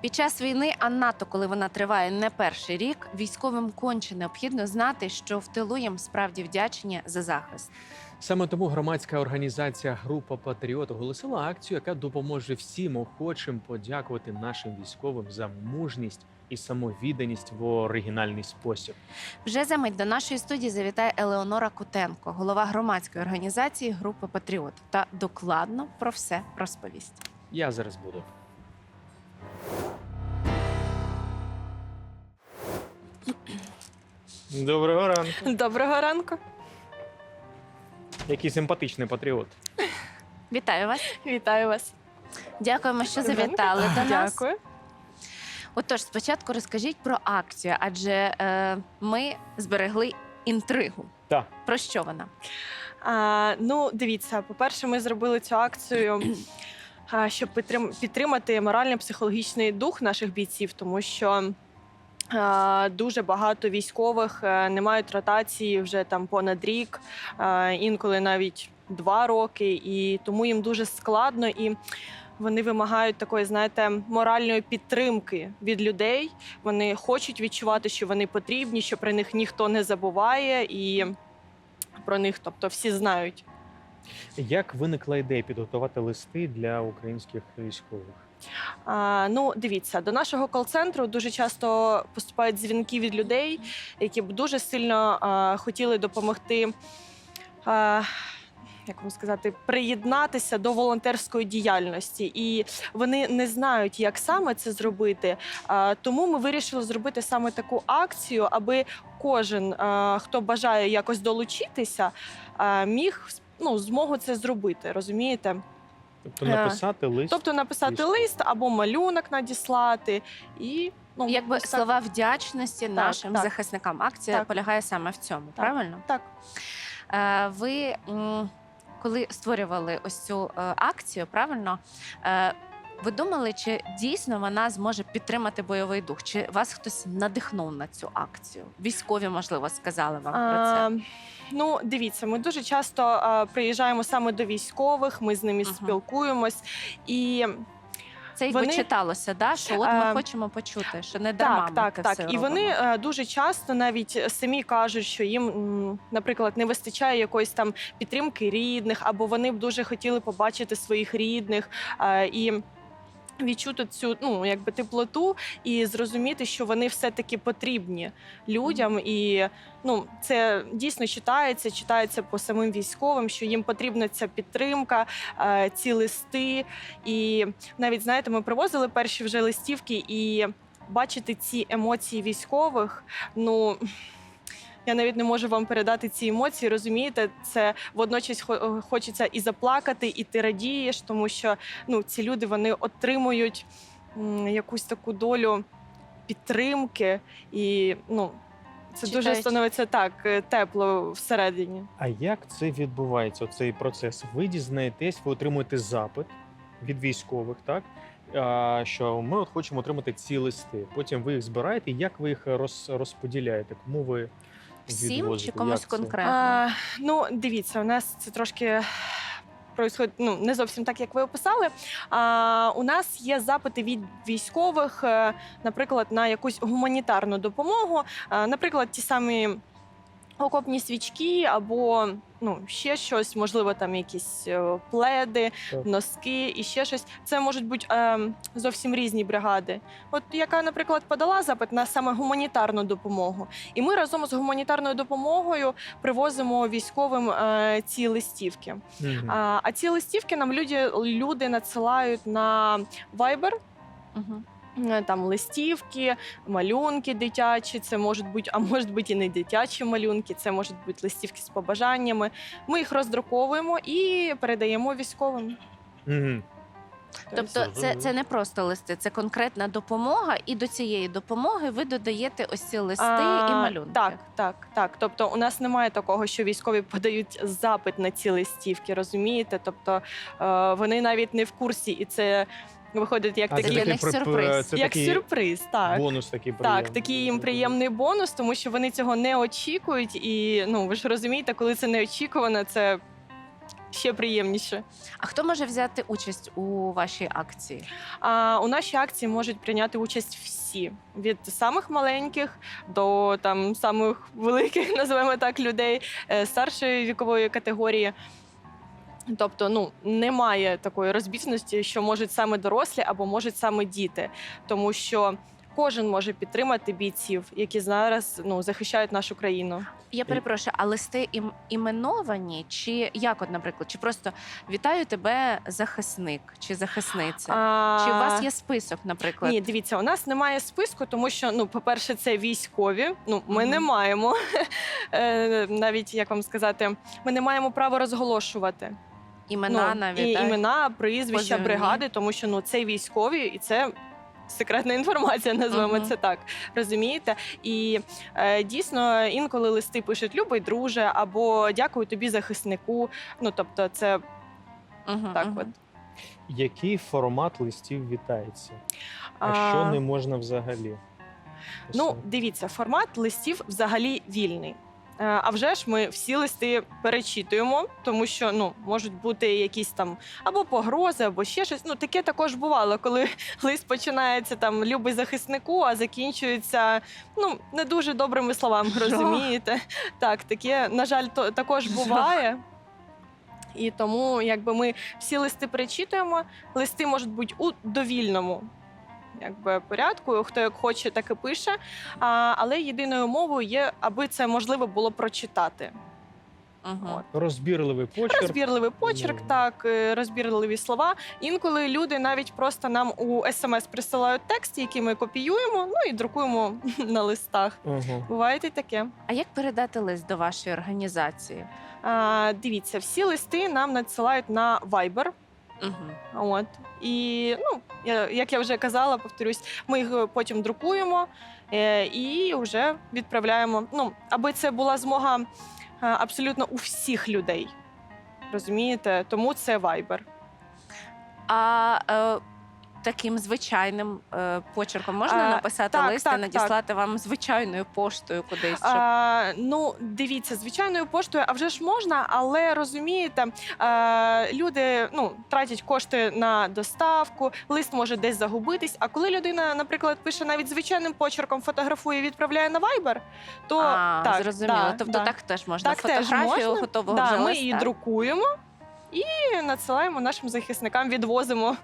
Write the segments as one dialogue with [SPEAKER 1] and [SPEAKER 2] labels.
[SPEAKER 1] Під час війни, а НАТО, коли вона триває не перший рік, військовим конче необхідно знати, що в тилу їм справді вдячні за захист.
[SPEAKER 2] Саме тому громадська організація Група Патріот оголосила акцію, яка допоможе всім охочим подякувати нашим військовим за мужність і самовідданість в оригінальний спосіб.
[SPEAKER 1] Вже за мить до нашої студії завітає Елеонора Кутенко, голова громадської організації Група Патріот, та докладно про все розповість.
[SPEAKER 2] Я зараз буду. Доброго ранку.
[SPEAKER 3] Доброго ранку.
[SPEAKER 2] Який симпатичний патріот.
[SPEAKER 1] Вітаю вас!
[SPEAKER 3] Вітаю вас.
[SPEAKER 1] Дякуємо, що завітали до нас.
[SPEAKER 3] Дякую.
[SPEAKER 1] Отож, спочатку розкажіть про акцію, адже е, ми зберегли інтригу.
[SPEAKER 2] Так.
[SPEAKER 1] Про що вона?
[SPEAKER 3] А, ну, дивіться, по-перше, ми зробили цю акцію, щоб підтримати морально-психологічний дух наших бійців, тому що. Дуже багато військових е, не мають ротації вже там понад рік, інколи навіть два роки, і тому їм дуже складно і вони вимагають такої, знаєте, моральної підтримки від людей. Вони хочуть відчувати, що вони потрібні, що про них ніхто не забуває, і про них, тобто, всі знають.
[SPEAKER 2] Як виникла ідея підготувати листи для українських військових?
[SPEAKER 3] А, ну, дивіться, до нашого кол-центру дуже часто поступають дзвінки від людей, які б дуже сильно а, хотіли допомогти. А, як вам сказати, приєднатися до волонтерської діяльності, і вони не знають, як саме це зробити. Тому ми вирішили зробити саме таку акцію, аби кожен, хто бажає якось долучитися, міг ну, змогу це зробити. Розумієте?
[SPEAKER 2] Тобто
[SPEAKER 3] Е,
[SPEAKER 2] написати лист.
[SPEAKER 3] Тобто написати
[SPEAKER 2] Військовий.
[SPEAKER 3] лист або малюнок надіслати, і ну
[SPEAKER 1] Якби
[SPEAKER 3] так.
[SPEAKER 1] слова вдячності нашим
[SPEAKER 3] так.
[SPEAKER 1] захисникам. Акція
[SPEAKER 3] Так.
[SPEAKER 1] полягає саме в цьому, правильно?
[SPEAKER 3] Так.
[SPEAKER 1] Е, ви коли створювали ось цю е, акцію, правильно? Е, ви думали, чи дійсно вона зможе підтримати бойовий дух? Чи вас хтось надихнув на цю акцію? Військові, можливо, сказали вам про це.
[SPEAKER 3] А, ну, дивіться, ми дуже часто а, приїжджаємо саме до військових, ми з ними
[SPEAKER 1] Ага.
[SPEAKER 3] спілкуємось. І
[SPEAKER 1] Це якби
[SPEAKER 3] вони-
[SPEAKER 1] читалося, да? що от ми
[SPEAKER 3] Е,
[SPEAKER 1] хочемо почути, що не дарма
[SPEAKER 3] так,
[SPEAKER 1] ми
[SPEAKER 3] так,
[SPEAKER 1] це
[SPEAKER 3] так.
[SPEAKER 1] все
[SPEAKER 3] І вони
[SPEAKER 1] робимо.
[SPEAKER 3] е, дуже часто навіть самі кажуть, що їм, м, наприклад, не вистачає якоїсь там підтримки рідних, або вони б дуже хотіли побачити своїх рідних. е, І Відчути цю ну якби теплоту і зрозуміти, що вони все-таки потрібні людям, і ну це дійсно читається, читається по самим військовим, що їм потрібна ця підтримка, е, ці листи. І навіть знаєте, ми привозили перші вже листівки, і бачити ці емоції військових. Ну я навіть не можу вам передати ці емоції. Розумієте, це водночас хо- хочеться і заплакати, і ти радієш, тому що ну ці люди вони отримують м, якусь таку долю підтримки, і ну це дуже
[SPEAKER 1] Читають.
[SPEAKER 3] становиться так е, тепло всередині.
[SPEAKER 2] А як це відбувається? Цей процес? Ви дізнаєтесь, ви отримуєте запит від військових, так? А, що ми от хочемо отримати ці листи. Потім ви їх збираєте. Як ви їх роз, розподіляєте? Кому ви
[SPEAKER 1] Всім чи комусь
[SPEAKER 2] Як це?
[SPEAKER 1] конкретно?
[SPEAKER 3] А, ну, дивіться, у нас це трошки. Происходить ну не зовсім так, як ви описали. А, у нас є запити від військових, е, наприклад, на якусь гуманітарну допомогу. А, наприклад, ті самі окопні свічки або ну ще щось, можливо, там якісь е, пледи,
[SPEAKER 2] Так.
[SPEAKER 3] носки і ще щось. Це можуть бути е, зовсім різні бригади. От яка, наприклад, подала запит на саме гуманітарну допомогу, і ми разом з гуманітарною допомогою привозимо військовим е, ці листівки.
[SPEAKER 2] Мгм.
[SPEAKER 3] А, а ці листівки нам люди, люди надсилають на Viber.
[SPEAKER 1] Мгм.
[SPEAKER 3] Е, Там листівки, малюнки дитячі, це можуть бути, а можуть бути і не дитячі малюнки, це можуть бути листівки з побажаннями. Ми їх роздруковуємо і передаємо військовим.
[SPEAKER 2] Мгм.
[SPEAKER 1] Тобто, це, це не просто листи, це конкретна допомога, і до цієї допомоги ви додаєте ось ці листи
[SPEAKER 3] А,
[SPEAKER 1] і малюнки.
[SPEAKER 3] Так, так, так. Тобто, у нас немає такого, що військові подають запит на ці листівки, розумієте? Тобто е, вони навіть не в курсі, і це виходить як
[SPEAKER 2] А це
[SPEAKER 1] для них сюрприз.
[SPEAKER 2] Це
[SPEAKER 3] як
[SPEAKER 2] такий
[SPEAKER 3] сюрприз. Так.
[SPEAKER 2] бонус такий
[SPEAKER 3] Так, такий їм приємний бонус, тому що вони цього не очікують. І ну ви ж розумієте, коли це неочікувано, це ще приємніше.
[SPEAKER 1] А хто може взяти участь у вашій акції?
[SPEAKER 3] А у нашій акції можуть прийняти участь всі від самих маленьких до там самих великих, називаємо так, людей е, старшої вікової категорії. Тобто, ну немає такої розбіжності, що можуть саме дорослі або можуть саме діти, тому що кожен може підтримати бійців, які зараз ну захищають нашу країну.
[SPEAKER 1] Я перепрошую, а листи ім- іменовані, чи як, от, наприклад, чи просто вітаю тебе, захисник чи захисниця?
[SPEAKER 3] А...
[SPEAKER 1] Чи у вас є список, наприклад?
[SPEAKER 3] Ні, дивіться, у нас немає списку, тому що ну, по-перше, це військові. Ну, ми
[SPEAKER 1] Мгм.
[SPEAKER 3] не маємо е, навіть як вам сказати, ми не маємо права розголошувати
[SPEAKER 1] Імена
[SPEAKER 3] ну,
[SPEAKER 1] навіть
[SPEAKER 3] і
[SPEAKER 1] так?
[SPEAKER 3] імена, прізвища
[SPEAKER 1] Позивні.
[SPEAKER 3] бригади, тому що ну це військові, і це. Секретна інформація, назвемо
[SPEAKER 1] Мгм.
[SPEAKER 3] це так. Розумієте? І е, дійсно інколи листи пишуть Любий друже або дякую тобі, захиснику. Ну тобто, це
[SPEAKER 1] Мгм,
[SPEAKER 3] так
[SPEAKER 1] мгм.
[SPEAKER 3] от.
[SPEAKER 2] Який формат листів вітається? А
[SPEAKER 3] А,
[SPEAKER 2] що не можна взагалі?
[SPEAKER 3] Ну, дивіться, формат листів взагалі вільний. Е, А вже ж ми всі листи перечитуємо, тому що ну можуть бути якісь там або погрози, або ще щось. Ну таке також бувало, коли лист починається там любий захиснику, а закінчується ну не дуже добрими словами. Розумієте? Так, таке на жаль, то також буває. І тому, якби ми всі листи перечитуємо, листи можуть бути у довільному якби, порядку. Хто як хоче, так і пише. А, але єдиною мовою є, аби це можливо було прочитати.
[SPEAKER 1] Мгм.
[SPEAKER 2] Розбірливий почерк.
[SPEAKER 3] Розбірливий почерк,
[SPEAKER 2] Ну.
[SPEAKER 3] так, е, розбірливі слова. Інколи люди навіть просто нам у смс присилають текст, який ми копіюємо, ну і друкуємо на листах.
[SPEAKER 2] Ага.
[SPEAKER 3] Буває і таке.
[SPEAKER 1] А як передати лист до вашої організації?
[SPEAKER 3] А, дивіться, всі листи нам надсилають на Viber.
[SPEAKER 1] Угу.
[SPEAKER 3] От і ну я- як я вже казала, повторюсь, ми їх е, потім друкуємо е, і вже відправляємо. Ну аби це була змога е, абсолютно у всіх людей. Розумієте, тому це вайбер.
[SPEAKER 1] А е, таким звичайним е, почерком можна
[SPEAKER 3] А,
[SPEAKER 1] написати
[SPEAKER 3] так,
[SPEAKER 1] лист
[SPEAKER 3] так,
[SPEAKER 1] і надіслати вам звичайною поштою кудись? Щоб...
[SPEAKER 3] А, ну, дивіться, звичайною поштою, а вже ж можна, але розумієте, а, люди ну, тратять кошти на доставку, лист може десь загубитись. А коли людина, наприклад, пише навіть звичайним почерком, фотографує і відправляє на Viber, то
[SPEAKER 1] а,
[SPEAKER 3] так,
[SPEAKER 1] зрозуміло.
[SPEAKER 3] да,
[SPEAKER 1] тобто
[SPEAKER 3] да.
[SPEAKER 1] так теж можна
[SPEAKER 3] Так теж
[SPEAKER 1] фотографію
[SPEAKER 3] можна.
[SPEAKER 1] готового
[SPEAKER 3] да,
[SPEAKER 1] вже
[SPEAKER 3] ми
[SPEAKER 1] листа.
[SPEAKER 3] її друкуємо і надсилаємо нашим захисникам, відвозимо,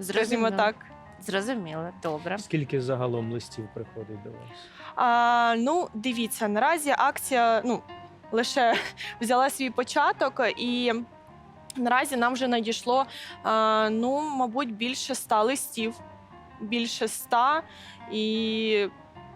[SPEAKER 3] скажімо
[SPEAKER 1] Зрозуміло.
[SPEAKER 3] так.
[SPEAKER 1] Зрозуміло, добре.
[SPEAKER 2] Скільки загалом листів приходить до вас?
[SPEAKER 3] А, ну, дивіться, наразі акція ну, лише взяла свій початок, і наразі нам вже надійшло, а, ну, мабуть, більше ста листів. Більше ста. І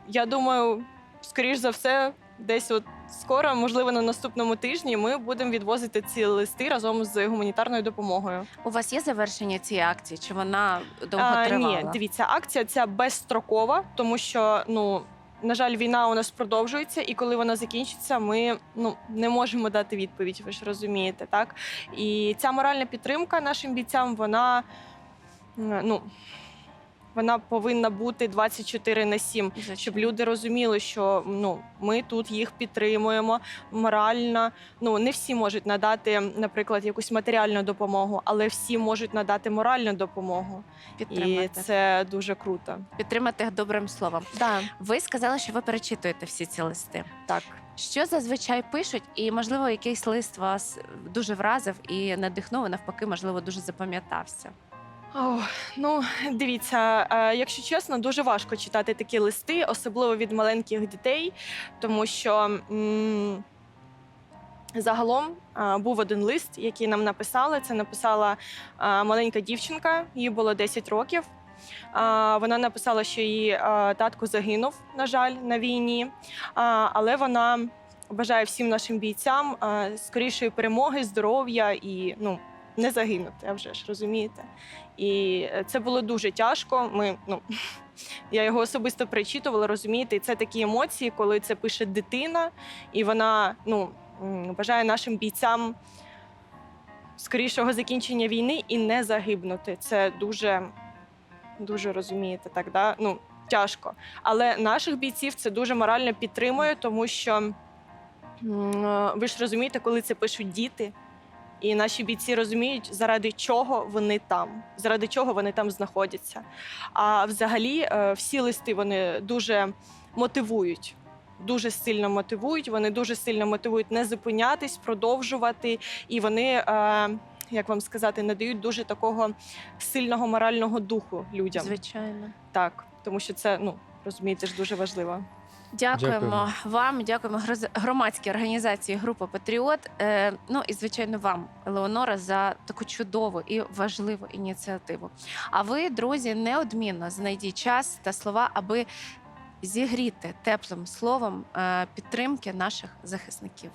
[SPEAKER 3] я думаю, скоріш за все, десь от скоро, можливо, на наступному тижні, ми будемо відвозити ці листи разом з гуманітарною допомогою.
[SPEAKER 1] У вас є завершення цієї акції? Чи вона довго
[SPEAKER 3] А,
[SPEAKER 1] тривала?
[SPEAKER 3] ні, дивіться, акція ця безстрокова, тому що ну. На жаль, війна у нас продовжується, і коли вона закінчиться, ми ну не можемо дати відповідь. Ви ж розумієте, так? І ця моральна підтримка нашим бійцям, вона ну вона повинна бути 24 на 7,
[SPEAKER 1] Звичайно.
[SPEAKER 3] щоб люди розуміли, що ну ми тут їх підтримуємо морально. Ну не всі можуть надати, наприклад, якусь матеріальну допомогу, але всі можуть надати моральну допомогу. І це дуже круто.
[SPEAKER 1] підтримати добрим словом.
[SPEAKER 3] Да,
[SPEAKER 1] Ви сказали, що ви перечитуєте всі ці листи.
[SPEAKER 3] так.
[SPEAKER 1] Що зазвичай пишуть, і можливо, якийсь лист вас дуже вразив і надихнув, і навпаки, можливо, дуже запам'ятався.
[SPEAKER 3] О, ну, дивіться, е, якщо чесно, дуже важко читати такі листи, особливо від маленьких дітей, тому що м, загалом е, був один лист, який нам написали. Це написала е, маленька дівчинка, їй було 10 років. Вона написала, що її татко загинув, на жаль, на війні, але вона бажає всім нашим бійцям скорішої перемоги, здоров'я і ну, не загинути, а вже ж розумієте. І е, це було дуже тяжко. Ми, ну, я його особисто перечитувала, розумієте, і це такі емоції, коли це пише дитина, і вона ну, бажає нашим бійцям скорішого закінчення війни і не загибнути. Це дуже, дуже розумієте, так, да? ну, тяжко. Але наших бійців це дуже морально підтримує, тому що е, ви ж розумієте, коли це пишуть діти. І наші бійці розуміють, заради чого вони там, заради чого вони там знаходяться. А взагалі, е, всі листи вони дуже мотивують. Дуже сильно мотивують. Вони дуже сильно мотивують не зупинятись, продовжувати. І вони, е, як вам сказати, надають дуже такого сильного морального духу людям.
[SPEAKER 1] Звичайно.
[SPEAKER 3] Так, тому що це ну розумієте ж дуже важливо.
[SPEAKER 1] Дякуємо
[SPEAKER 2] Дякуємо.
[SPEAKER 1] вам, дякуємо громадській організації Група Патріот. Е, ну і звичайно вам, Елеонора, за таку чудову і важливу ініціативу. А ви, друзі, неодмінно знайдіть час та слова, аби зігріти теплим словом е, підтримки наших захисників.